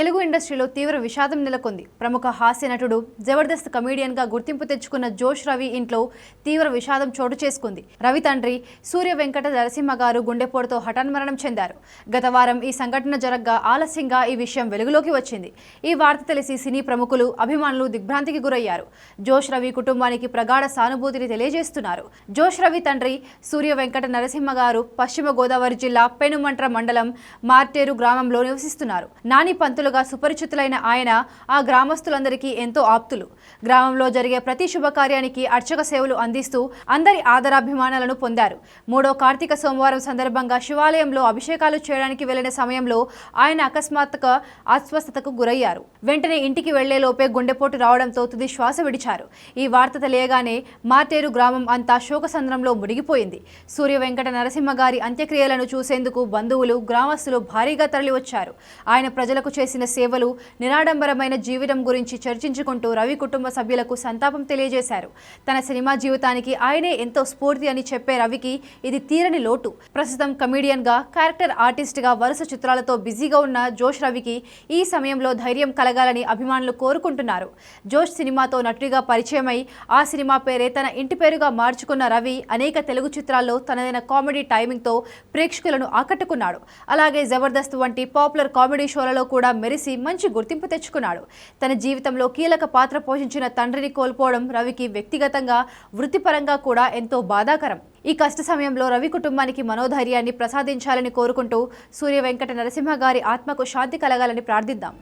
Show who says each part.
Speaker 1: తెలుగు ఇండస్ట్రీలో తీవ్ర విషాదం నెలకొంది. ప్రముఖ హాస్య నటుడు జబర్దస్త్ కమీడియన్గా గుర్తింపు తెచ్చుకున్న జోష్ రవి ఇంట్లో తీవ్ర విషాదం చోటు చేసుకుంది. రవి తండ్రి సూర్య వెంకట నరసింహ గారు గుండెపోటుతో హఠాన్మరణం చెందారు. గత వారం ఈ సంఘటన జరగ్గా ఆలస్యంగా ఈ విషయం వెలుగులోకి వచ్చింది. ఈ వార్త తెలిసి సినీ ప్రముఖులు అభిమానులు దిగ్భ్రాంతికి గురయ్యారు. జోష్ రవి కుటుంబానికి ప్రగాఢ సానుభూతిని తెలియజేస్తున్నారు. జోష్ రవి తండ్రి సూర్య వెంకట నరసింహ గారు పశ్చిమ గోదావరి జిల్లా పెనుమంట్ర మండలం మార్టేరు గ్రామంలో నివసిస్తున్నారు. నాని పంతులు పంతులుగా సుపరిచితులైన ఆయన ఆ గ్రామస్తులందరికీ ఎంతో ఆప్తులు. గ్రామంలో జరిగే ప్రతి శుభకార్యానికి అర్చక సేవలు అందిస్తూ అందరి ఆదరాభిమానాలను పొందారు. మూడో కార్తీక సోమవారం సందర్భంగా శివాలయంలో అభిషేకాలు చేయడానికి వెళ్ళిన సమయంలో ఆయన అకస్మాత్తుగా అస్వస్థతకు గురయ్యారు. వెంటనే ఇంటికి వెళ్ళేలోపే గుండెపోటు రావడంతో తుది శ్వాస విడిచారు. ఈ వార్త తెలియగానే మార్టేరు గ్రామం అంతా శోకసంద్రంలో మునిగిపోయింది. సూర్య వెంకట నరసింహ గారి అంత్యక్రియలను చూసేందుకు బంధువులు గ్రామస్తులు భారీగా తరలివచ్చారు. ఆయన ప్రజలకు చేసిన సేవలు నిరాడంబరమైన జీవితం గురించి చర్చించుకుంటూ రవి కుటుంబ సభ్యులకు సంతాపం తెలియజేశారు. తన సినిమా జీవితానికి ఆయనే ఎంతో స్ఫూర్తి అని చెప్పే రవికి ఇది తీరని లోటు. ప్రస్తుతం కమీడియన్గా క్యారెక్టర్ ఆర్టిస్ట్గా వరుస చిత్రాలతో బిజీగా ఉన్న జోష్ రవికి ఈ సమయంలో ధైర్యం కలగాలని అభిమానులు కోరుకుంటున్నారు. జోష్ సినిమాతో నటుడిగా పరిచయమై ఆ సినిమా పేరే తన ఇంటి పేరుగా మార్చుకున్న రవి అనేక తెలుగు చిత్రాల్లో తనదైన కామెడీ టైమింగ్తో ప్రేక్షకులను ఆకట్టుకున్నాడు. అలాగే జబర్దస్త్ వంటి పాపులర్ కామెడీ షోలలో కూడా మెరిసి మంచి గుర్తింపు తెచ్చుకున్నాడు. తన జీవితంలో కీలక పాత్ర పోషించిన తండ్రిని కోల్పోవడం రవికి వ్యక్తిగతంగా వృత్తిపరంగా కూడా ఎంతో బాధాకరం. ఈ కష్ట సమయంలో రవి కుటుంబానికి మనోధైర్యాన్ని ప్రసాదించాలని కోరుకుంటూ సూర్య వెంకట నరసింహ గారి ఆత్మకు శాంతి కలగాలని ప్రార్థిద్దాం.